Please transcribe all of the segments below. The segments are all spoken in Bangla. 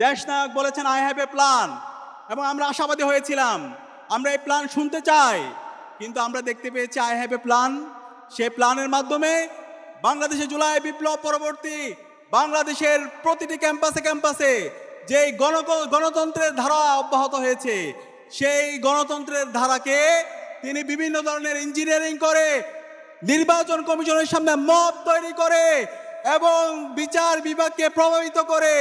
দেশ নায়ক বলেছেন আই হ্যাভ এ প্ল্যান এবং আমরা আশাবাদী হয়েছিলাম। আমরা এই প্ল্যান শুনতে চাই, কিন্তু আমরা দেখতে পেয়েছি আই হ্যাভ এ প্ল্যান সেই প্ল্যানের মাধ্যমে বাংলাদেশে জুলাই বিপ্লব পরবর্তী বাংলাদেশের প্রতিটি ক্যাম্পাসে ক্যাম্পাসে যেই গণ গণতন্ত্রের ধারা অব্যাহত হয়েছে, সেই গণতন্ত্রের ধারাকে তিনি বিভিন্ন ধরনের ইঞ্জিনিয়ারিং করে, নির্বাচন কমিশনের সামনে মত তৈরি করে এবং বিচার বিভাগকে প্রভাবিত করে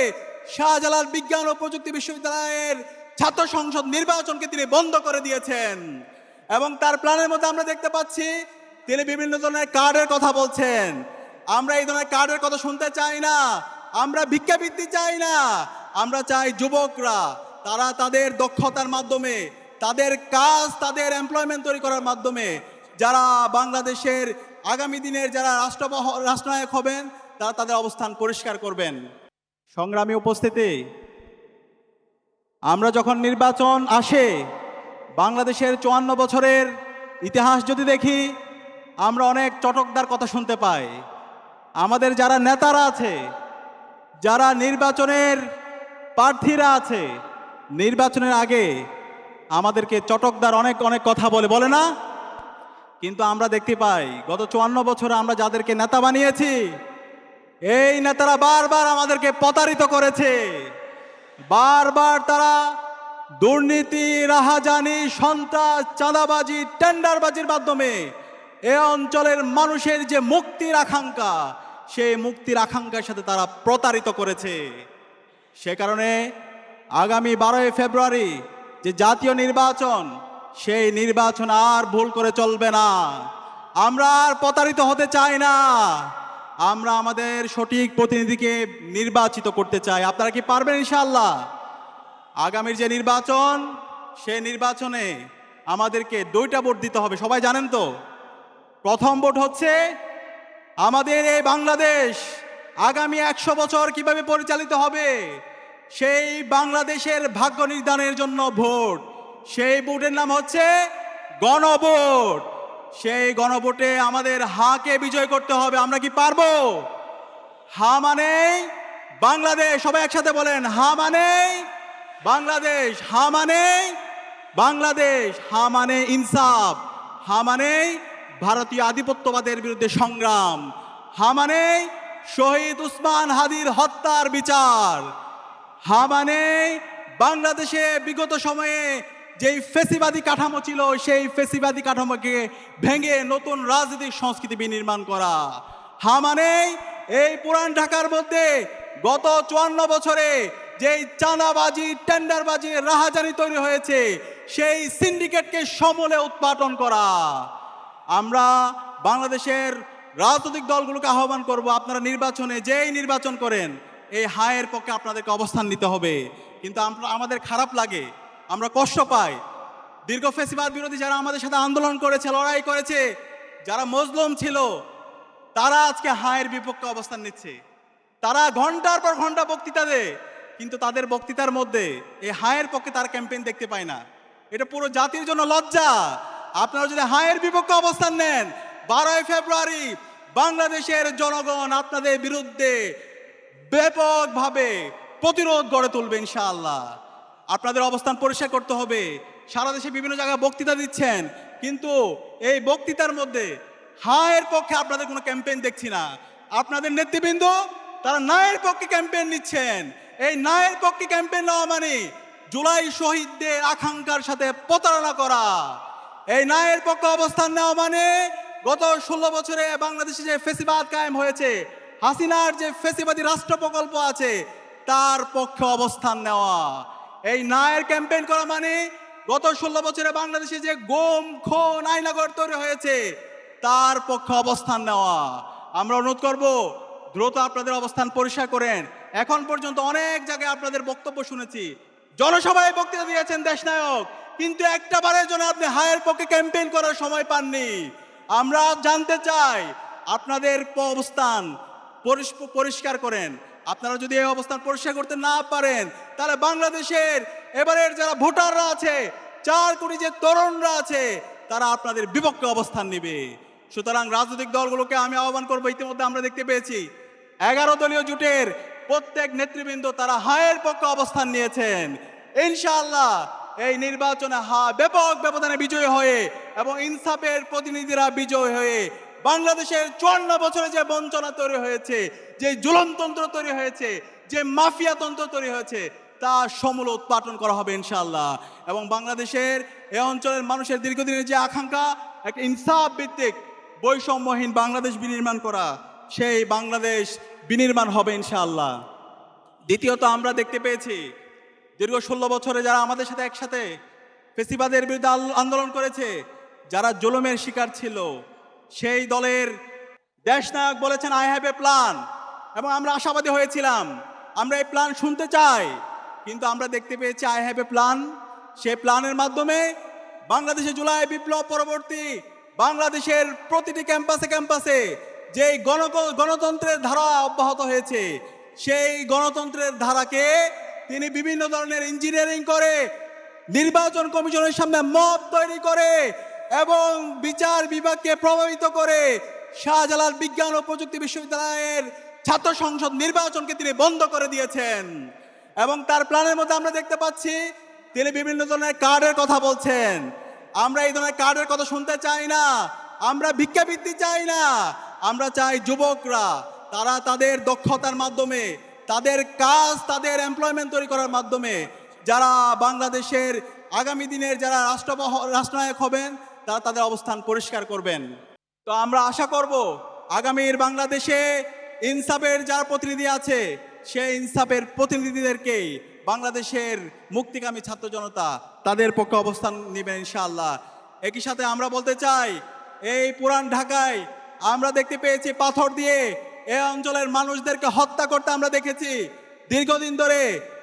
শাহজালাল বিজ্ঞান ও প্রযুক্তি বিশ্ববিদ্যালয়ের ছাত্র সংসদ নির্বাচনকে তিনি বন্ধ করে দিয়েছেন। এবং তার প্ল্যানের মধ্যে আমরা দেখতে পাচ্ছি, তিনি বিভিন্ন ধরনের কার্ডের কথা বলছেন। আমরা এই ধরনের কার্ডের কথা শুনতে চাই না। আমরা ভিক্ষাবৃত্তি চাই না। আমরা চাই যুবকরা, তারা তাদের দক্ষতার মাধ্যমে, তাদের কাজ, তাদের এমপ্লয়মেন্ট তৈরি করার মাধ্যমে, যারা বাংলাদেশের আগামী দিনের যারা রাষ্ট্র রাষ্ট্রনায়ক হবেন, তারা তাদের অবস্থান পরিষ্কার করবেন। সংগ্রামী উপস্থিতি, আমরা যখন নির্বাচন আসে, বাংলাদেশের চুয়ান্ন বছরের ইতিহাস যদি দেখি, আমরা অনেক চটকদার কথা শুনতে পাই। আমাদের যারা নেতারা আছে, যারা নির্বাচনের প্রার্থীরা আছে, নির্বাচনের আগে আমাদেরকে চটকদার অনেক অনেক কথা বলে বলে না? কিন্তু আমরা দেখতে পাই, গত চুয়ান্ন বছরে আমরা যাদেরকে নেতা বানিয়েছি এই নেতারা বারবার আমাদেরকে প্রতারিত করেছে। বারবার তারা দুর্নীতি, রাহাজানি, সন্ত্রাস, চাঁদাবাজি, টেন্ডারবাজির মাধ্যমে এ অঞ্চলের মানুষের যে মুক্তির আকাঙ্ক্ষা, সেই মুক্তির আকাঙ্ক্ষার সাথে তারা প্রতারিত করেছে। সে কারণে আগামী বারোই ফেব্রুয়ারি যে জাতীয় নির্বাচন, সেই নির্বাচন আর ভুল করে চলবে না। আমরা আর প্রতারিত হতে চাই না। আমরা আমাদের সঠিক প্রতিনিধিকে নির্বাচিত করতে চাই। আপনারা কি পারবেন ইনশাল্লাহ আগামীর যে নির্বাচন সেই নির্বাচনে আমাদেরকে দুইটা ভোট দিতে হবে, সবাই জানেন তো? প্রথম ভোট হচ্ছে আমাদের এই বাংলাদেশ আগামী একশো বছর কীভাবে পরিচালিত হবে? সেই বাংলাদেশের ভাগ্য নির্ধারণের জন্য ভোট। সেই ভোটের নাম হচ্ছে গণভোট। সেই গণভোটে আমাদের হাকে বিজয় করতে হবে, আমরা কি পারব? হা মানে বাংলাদেশ, সবাই একসাথে বলেন, হা মানে বাংলাদেশ, হা মানে বাংলাদেশ, হা মানে ইনসাফ, হা মানে ভারতীয় আধিপত্যবাদের বিরুদ্ধে সংগ্রাম, হা মানে শহীদ উসমান হাদির হত্যার বিচার, হা মানে বাংলাদেশে বিগত সময়ে যেই ফেসিবাদী কাঠামো ছিল, সেই ফেসিবাদী কাঠামোকে ভেঙে নতুন রাজনৈতিক সংস্কৃতি বিনির্মাণ করা। হা মানে এই পুরান ঢাকার মধ্যে গত চুয়ান্ন বছরে যেই চাঁদাবাজি, টেন্ডারবাজি, রাহাজানি তৈরি হয়েছে, সেই সিন্ডিকেটকে সমলে উৎপাদন করা। আমরা বাংলাদেশের রাজনৈতিক দলগুলোকে আহ্বান করব, আপনারা নির্বাচনে যেই নির্বাচন করেন, এই হায়ের পক্ষে আপনাদেরকে অবস্থান নিতে হবে। কিন্তু আমাদের খারাপ লাগে আমরা কষ্ট পাই। দীর্ঘ ফেসিবাদ বিরোধী যারা আমাদের সাথে আন্দোলন করেছে, লড়াই করেছে, যারা মজলুম ছিল, তারা আজকে হায়ের বিপক্ষে অবস্থান নিচ্ছে। তারা ঘণ্টার পর ঘণ্টা বক্তৃতা দেয়, কিন্তু তাদের বক্তৃতার মধ্যে এই হায়ের পক্ষে তার ক্যাম্পেইন দেখতে পায় না। এটা পুরো জাতির জন্য লজ্জা। আপনারা যদি হায়ের বিপক্ষে অবস্থান নেন, বারোই ফেব্রুয়ারি বাংলাদেশের জনগণ আপনাদের বিরুদ্ধে ব্যাপকভাবে প্রতিরোধ গড়ে তুলবে ইনশাআল্লাহ। আপনাদের অবস্থান পরিষ্কার করতে হবে। সারা দেশে বিভিন্ন জায়গায় বক্তৃতা দিচ্ছেন। কিন্তু এই বক্তৃতার মধ্যে হায়ের পক্ষে আপনাদের কোনো ক্যাম্পেইন দেখছি না। আপনাদের নেতৃবৃন্দ, তারা নায়ের পক্ষে ক্যাম্পেইন নিচ্ছেন। এই নায়ের পক্ষে ক্যাম্পেইন নেওয়া মানে জুলাই শহীদদের আকাঙ্ক্ষার সাথে প্রতারণা করা। এই নায়ের পক্ষে অবস্থান নেওয়া মানে গত ষোলো বছরে বাংলাদেশে যে ফেসিবাদ কায়েম হয়েছে, হাসিনার যে ফেসিবাদী রাষ্ট্র প্রকল্প আছে, তার পক্ষে অবস্থান নেওয়া। এই নায়ের ক্যাম্পেইন করা মানে গত ষোলো বছরে বাংলাদেশে যে গোম খুন আইনাগর তৈরি হয়েছে, তার পক্ষে অবস্থান নেওয়া। আমরা অনুরোধ করব, দ্রুত আপনাদের অবস্থান পরিষ্কার করেন। এখন পর্যন্ত অনেক জায়গায় আপনাদের বক্তব্য শুনেছি। জনসভায় বক্তৃতা দিয়েছেন দেশনায়ক, কিন্তু একটা বারের জন্য আপনি হায়ের পক্ষে ক্যাম্পেইন করার সময় পাননি। আমরা জানতে চাই, আপনাদের অবস্থান পরিষ্কার করেন। আপনারা যদি এই অবস্থান পরিষ্কার করতে না পারেন, তাহলে বাংলাদেশের এবারের যারা ভোটাররা আছে, চার কোটি যে তরুণরা আছে, তারা আপনাদের বিপক্ষে অবস্থান নেবে। সুতরাং রাজনৈতিক দলগুলোকে আমি আহ্বান করব, ইতিমধ্যে আমরা দেখতে পেয়েছি, এগারো দলীয় জোটের প্রত্যেক নেতৃবৃন্দ তারা হায়ের পক্ষে অবস্থান নিয়েছেন। ইনশাআল্লাহ এই নির্বাচনে হা, ব্যাপক ব্যবধানে বিজয়ী হয়ে এবং ইনসাফের প্রতিনিধিরা বিজয় হয়ে বাংলাদেশের চুয়ান্ন বছরে যে বঞ্চনা তৈরি হয়েছে, যে জুলনতন্ত্র তৈরি হয়েছে, যে মাফিয়া তন্ত্র তৈরি হয়েছে, তা সমূল উৎপাটন করা হবে ইনশাল্লাহ এবং বাংলাদেশের এ অঞ্চলের মানুষের দীর্ঘদিনের যে আকাঙ্ক্ষা একটা ইনসাফ ভিত্তিক বৈষম্যহীন বাংলাদেশ বিনির্মাণ করা, সেই বাংলাদেশ বিনির্মাণ হবে ইনশাআল্লাহ। দ্বিতীয়ত আমরা দেখতে পেয়েছি, দীর্ঘ ষোলো বছরে যারা আমাদের সাথে একসাথে ফেসিবাদের বিরুদ্ধে আন্দোলন করেছে, যারা জুলুমের শিকার ছিল সেই দলের দেশনায়ক বলেছেন আই হ্যাভ এ প্ল্যান এবং আমরা আশাবাদী হয়েছিলাম। আমরা এই প্ল্যান শুনতে চাই, কিন্তু আমরা দেখতে পেয়েছি আই হ্যাভ এ প্ল্যান সেই প্ল্যানের মাধ্যমে বাংলাদেশে জুলাই বিপ্লব পরবর্তী বাংলাদেশের প্রতিটি ক্যাম্পাসে ক্যাম্পাসে যে গণ গণতন্ত্রের ধারা অব্যাহত হয়েছে, সেই গণতন্ত্রের ধারাকে তিনি বিভিন্ন ধরনের ইঞ্জিনিয়ারিং করে, নির্বাচন কমিশনের সামনে মত তৈরি করে এবং বিচার বিভাগকে প্রভাবিত করে শাহজালাল বিজ্ঞান ও প্রযুক্তি বিশ্ববিদ্যালয়ের ছাত্র সংসদ নির্বাচনকে তিনি বন্ধ করে দিয়েছেন। এবং তার প্ল্যানের মধ্যে আমরা দেখতে পাচ্ছি, তিনি বিভিন্ন ধরনের কার্ডের কথা বলছেন। আমরা এই ধরনের কার্ডের কথা শুনতে চাই না। আমরা ভিক্ষাবৃত্তি চাই না। আমরা চাই যুবকরা, তারা তাদের দক্ষতার মাধ্যমে, তাদের কাজ, তাদের এমপ্লয়মেন্ট তৈরি করার মাধ্যমে, যারা বাংলাদেশের আগামী দিনের যারা রাষ্ট্র রাষ্ট্রনায়ক হবেন তারা তাদের অবস্থান পরিষ্কার করবেন। তো আমরা আশা করব, আগামীর বাংলাদেশে ইনসাফের যার প্রতিনিধি আছে সেই ইনসাফের প্রতিনিধিদেরকেই বাংলাদেশের মুক্তিকামী ছাত্র জনতা তাদের পক্ষে অবস্থান নেবেন ইনশাআল্লাহ। একই সাথে আমরা বলতে চাই, এই পুরান ঢাকায় আমরা দেখতে পেয়েছি পাথর দিয়ে এই অঞ্চলের মানুষদেরকে হত্যা করতে আমরা দেখেছি। দীর্ঘদিন ধরে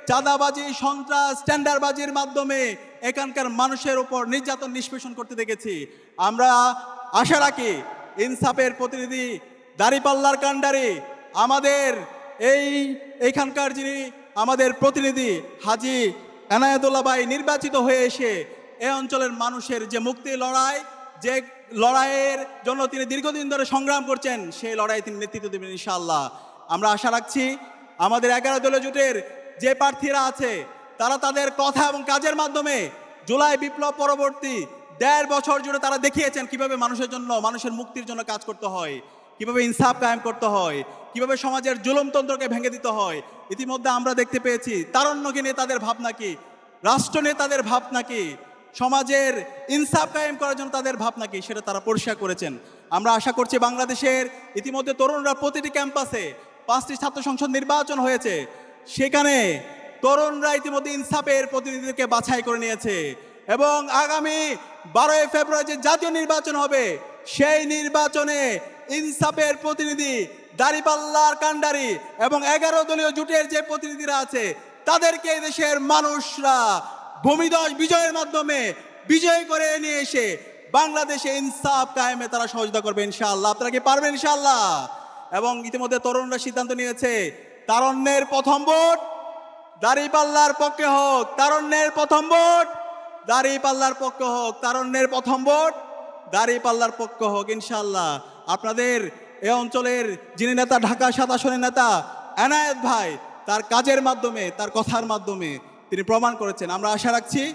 চাঁদাবাজি, সন্ত্রাস, টেন্ডারবাজির মাধ্যমে এখানকার মানুষের উপর নির্যাতন নিষ্পেষণ করতে দেখেছি। আমরা আশা রাখি ইনসাফের প্রতিনিধি দাড়িপাল্লার কাণ্ডারি, আমাদের এই এইখানকার যিনি আমাদের প্রতিনিধি হাজি এনায়েতুল্লাহ ভাই নির্বাচিত হয়ে এসে এ অঞ্চলের মানুষের যে মুক্তি লড়াই, যে লড়াইয়ের জন্য তিনি দীর্ঘদিন ধরে সংগ্রাম করছেন, সেই লড়াই তিনি নেতৃত্ব দেবেন ইনশাআল্লাহ। আমরা আশা রাখছি আমাদের এগারো দলীয় জোটের যে প্রার্থীরা আছে তারা তাদের কথা এবং কাজের মাধ্যমে জুলাই বিপ্লব পরবর্তী দেড় বছর জুড়ে তারা দেখিয়েছেন কীভাবে মানুষের জন্য, মানুষের মুক্তির জন্য কাজ করতে হয়, কীভাবে ইনসাফ কায়েম করতে হয়, কীভাবে সমাজের জুলমতন্ত্রকে ভেঙে দিতে হয়। ইতিমধ্যে আমরা দেখতে পেয়েছি, তারণ্যকে নিয়ে তাদের ভাবনা কি, রাষ্ট্র নেতাদের ভাবনা কি, সমাজের ইনসাফ কায়েম করার জন্য তাদের ভাবনা কি, সেটা তারা পরিষ্কার করেছেন। আমরা আশা করছি বাংলাদেশের ইতিমধ্যে তরুণরা প্রতিটি ক্যাম্পাসে পাঁচটি ছাত্র সংসদ নির্বাচন হয়েছে। সেখানে তরুণরা ইতিমধ্যে ইনসাফের প্রতিনিধিকে বাছাই করে নিয়েছে। এবং আগামী বারোই ফেব্রুয়ারি যে জাতীয় নির্বাচন হবে, সেই নির্বাচনে ইনসাফের প্রতিনিধি দাড়িপাল্লার কাণ্ডারি এবং এগারো দলীয় জোটের যে প্রতিনিধিরা আছে, তাদেরকে দেশের মানুষরা ভূমিদশ বিজয়ের মাধ্যমে বিজয় করে নিয়ে এসে বাংলাদেশে ইনসাফ কায়েমে তারা সহযোগিতা করবে ইনশাআল্লাহ। আপনারা কি পারবেন ইনশাআল্লাহ? এবং ইতিমধ্যে তরুণরা সিদ্ধান্ত নিয়েছে, তারণ্যের প্রথম ভোট দাড়িপাল্লার পক্ষে হোক, তারণ্যের প্রথম ভোট। দাড়িপাল্লার পক্ষে হোক, তারণ্যের প্রথম ভোট। দাড়িপাল্লার পক্ষে হোক ইনশাল্লাহ আপনাদের এ অঞ্চলের যিনি নেতা ঢাকা সাত নেতা, এনায়েত ভাই, তার কাজের মাধ্যমে, তার কথার মাধ্যমে তিনি প্রমাণ করেছেন। আমরা আশা রাখছি,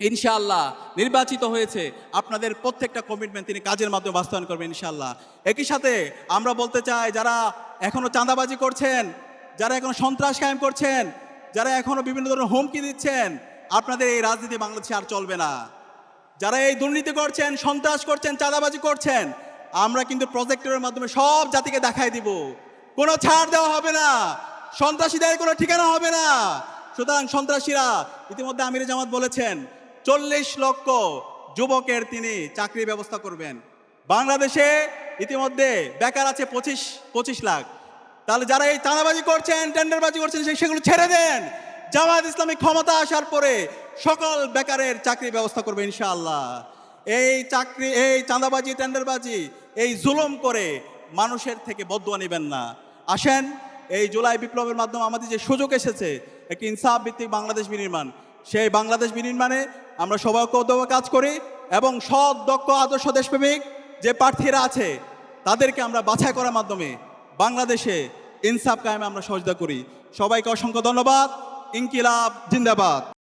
ইনশাআল্লাহ, নির্বাচিত হয়েছে। আপনাদের প্রত্যেকটা কমিটমেন্ট তিনি কাজের মাধ্যমে বাস্তবায়ন করবেন, ইনশাআল্লাহ। একই সাথে আমরা বলতে চাই, যারা এখনও চাঁদাবাজি করছেন, যারা এখনও সন্ত্রাস কায়েম করছেন যারা এখনও বিভিন্ন ধরনের হুমকি দিচ্ছেন, আপনাদের এই রাজনীতি বাংলাদেশে আর চলবে না। যারা এই দুর্নীতি করছেন, সন্ত্রাস করছেন, চাঁদাবাজি করছেন, আমরা কিন্তু প্রজেক্টরের মাধ্যমে সব জাতিকে দেখাই দিব। কোনো ছাড় দেওয়া হবে না। সন্ত্রাসীদের কোনো ঠিকানা হবে না। সুতরাং সন্ত্রাসীরা, ইতিমধ্যে আমির জামাত বলেছেন, চল্লিশ লক্ষ যুবকের তিনি চাকরি ব্যবস্থা করবেন। বাংলাদেশে ইতিমধ্যে বেকার আছে পঁচিশ পঁচিশ লাখ। তাহলে যারা এই চাঁদাবাজি করছেন, টেন্ডারবাজি করছেন, সেই সেগুলো ছেড়ে দেন। জামাত ইসলামী ক্ষমতা আসার পরে সকল বেকারের চাকরি ব্যবস্থা করবে ইনশাআল্লাহ। এই চাকরি, এই চাঁদাবাজি, টেন্ডারবাজি, এই জুলুম করে মানুষের থেকে বদুয়া নেবেন না। আসেন, এই জুলাই বিপ্লবের মাধ্যমে আমাদের যে সুযোগ এসেছে, একটি ইনসাফ ভিত্তিক বাংলাদেশ বিনির্মাণ, সেই বাংলাদেশ বিনির্মাণে আমরা সবাই ঐক্যবদ্ধভাবে কাজ করি এবং সৎ, দক্ষ, আদর্শ দেশপ্রেমিক যে প্রার্থীরা আছে, তাদেরকে আমরা বাছাই করার মাধ্যমে বাংলাদেশে ইনসাফ কায়েমে আমরা সহযোগিতা করি। সবাইকে অসংখ্য ধন্যবাদ। ইনকিলাব জিন্দাবাদ।